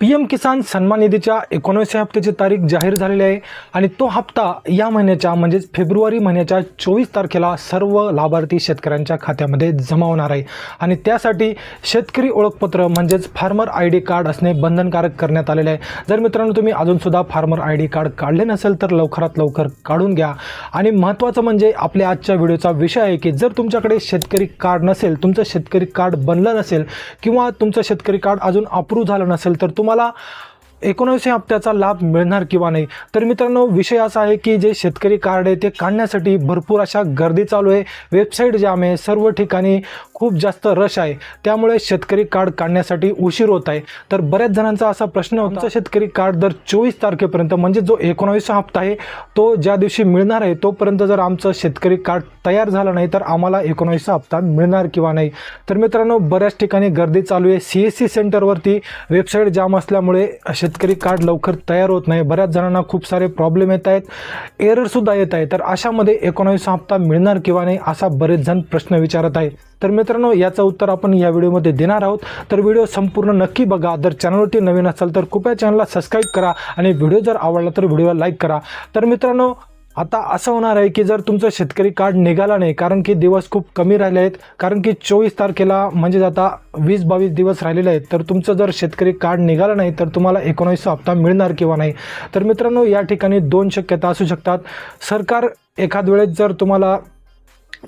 P M किसान सन्मान निधीच्या एकोणीसव्या हप्त्याची तारीख जाहीर झालेली आहे आणि तो हप्ता या महिन्याच्या म्हणजेच फेब्रुवारी महिन्याच्या चोवीस तारखेला सर्व लाभार्थी शेतकऱ्यांच्या खात्यामध्ये जमा होणार आहे. आणि त्यासाठी शेतकरी ओळखपत्र म्हणजेच फार्मर आय डी कार्ड असणे बंधनकारक करण्यात आलेले आहे. जर मित्रांनो तुम्ही अजूनसुद्धा फार्मर आय डी कार्ड काढले नसेल तर लवकरात लवकर काढून घ्या. आणि महत्त्वाचं म्हणजे आपल्या आजच्या व्हिडिओचा विषय आहे की जर तुमच्याकडे शेतकरी कार्ड नसेल तुमचं शेतकरी कार्ड बनलं नसेल किंवा तुमचं शेतकरी कार्ड अजून अप्रूव्ह झालं नसेल तर तुम्हाला एकोणावीसशे हप्त्याचा लाभ मिळणार किंवा नाही? तर मित्रांनो विषय असा आहे की जे शेतकरी कार्ड आहे ते काढण्यासाठी भरपूर अशा गर्दी चालू आहे. वेबसाईट जाम आहे. सर्व ठिकाणी खूप जास्त रश आहे. त्यामुळे शेतकरी कार्ड काढण्यासाठी उशीर होत आहे. तर बऱ्याच जणांचा असा प्रश्न होता शेतकरी कार्ड दर चोवीस तारखेपर्यंत म्हणजे जो एकोणावीसचा हप्ता आहे तो ज्या दिवशी मिळणार आहे तोपर्यंत जर आमचं शेतकरी कार्ड तयार झालं नाही तर आम्हाला एकोणावीसचा हप्ता मिळणार किंवा नाही? तर मित्रांनो बऱ्याच ठिकाणी गर्दी चालू आहे. सी एस सी सेंटरवरती वेबसाईट जाम असल्यामुळे शेतकरी कार्ड लवकर तयार होत नाही. बऱ्याच जणांना खूप सारे प्रॉब्लेम येत आहेत. एररसुद्धा येत आहे. तर अशामध्ये एकोणावीस हप्ता मिळणार किंवा नाही असा बरेच जण प्रश्न विचारत आहे तर मित्रांनो याचं उत्तर आपण या व्हिडिओमध्ये देणार आहोत. तर व्हिडिओ संपूर्ण नक्की बघा. जर चॅनलवरती नवीन असाल तर कृपया चॅनलला सबस्क्राईब करा आणि व्हिडिओ जर आवडला तर व्हिडिओला लाईक करा. तर मित्रांनो आता असं होणार आहे की जर तुमचं शेतकरी कार्ड निघाला नाही कारण की दिवस खूप कमी राहिले आहेत कारण की चोवीस तारखेला म्हणजेच आता वीस बावीस दिवस राहिलेले आहेत तर तुमचं जर शेतकरी कार्ड निघालं नाही तर तुम्हाला एकोणावीसचा हप्ता मिळणार किंवा नाही. तर मित्रांनो या ठिकाणी दोन शक्यता असू शकतात. सरकार एखाद वेळेस जर तुम्हाला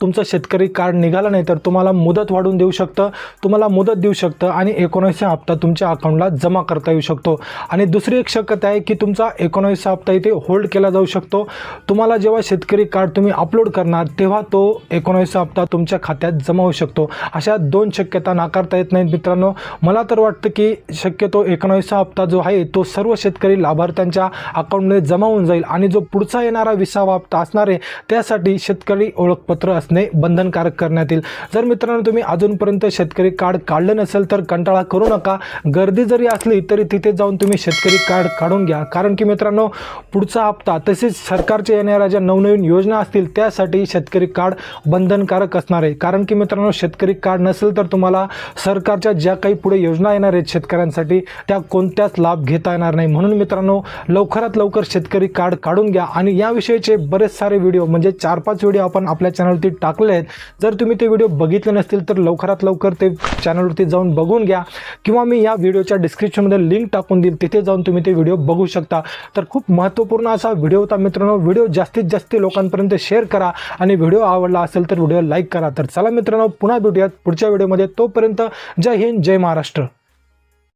तुमचं शेतकरी कार्ड निघालं नाही तर तुम्हाला मुदत वाढवून देऊ शकतं तुम्हाला मुदत देऊ शकतं आणि एकोणीसचा हप्ता तुमच्या अकाउंटला जमा करता येऊ शकतो. आणि दुसरी एक शक्यता आहे की तुमचा एकोणवीसचा हप्ता इथे होल्ड केला जाऊ शकतो. तुम्हाला जेव्हा शेतकरी कार्ड तुम्ही अपलोड करणार तेव्हा तो एकोणवीसचा हप्ता तुमच्या खात्यात जमा होऊ शकतो. अशा दोन शक्यता नाकारता येत नाहीत मित्रांनो. मला तर वाटतं की शक्यतो एकोणवीसचा हप्ता जो आहे तो सर्व शेतकरी लाभार्थ्यांच्या अकाउंटमध्ये जमा होऊन जाईल. आणि जो पुढचा येणारा विसावा हप्ता असणार आहे त्यासाठी शेतकरी ओळखपत्र असणे बंधनकारक करण्यात येईल. जर मित्रांनो तुम्ही अजूनपर्यंत शेतकरी कार्ड काढलं नसेल तर कंटाळा करू नका. गर्दी जरी असली तरी तिथे जाऊन तुम्ही शेतकरी कार्ड काढून घ्या. कारण की मित्रांनो पुढचा हप्ता तसेच सरकारच्या येणाऱ्या ज्या नवनवीन योजना असतील त्यासाठी शेतकरी कार्ड बंधनकारक असणार आहे. कारण की मित्रांनो शेतकरी कार्ड नसेल तर तुम्हाला सरकारच्या ज्या काही पुढे योजना येणार आहेत शेतकऱ्यांसाठी त्या कोणत्याच लाभ घेता येणार नाही. म्हणून मित्रांनो लवकरात लवकर शेतकरी कार्ड काढून घ्या. आणि याविषयीचे बरेच सारे व्हिडिओ म्हणजे चार पाच व्हिडिओ आपण आपल्या चॅनल चॅनलवरती टाकले आहेत जर तुम्ही ते व्हिडिओ बघितले नसतील तर लवकरात लवकर ते चॅनलवरती जाऊन बघून घ्या. किंवा मी या व्हिडिओच्या डिस्क्रिप्शनमध्ये लिंक टाकून देईल तिथे जाऊन तुम्ही ते व्हिडिओ बघू शकता. तर खूप महत्त्वपूर्ण असा व्हिडिओ होता मित्रांनो. व्हिडिओ जास्तीत जास्त लोकांपर्यंत शेअर करा. आणि व्हिडिओ आवडला असेल तर व्हिडिओ लाईक करा. तर चला मित्रांनो पुन्हा भेटूयात पुढच्या व्हिडिओमध्ये. तोपर्यंत जय हिंद जय महाराष्ट्र.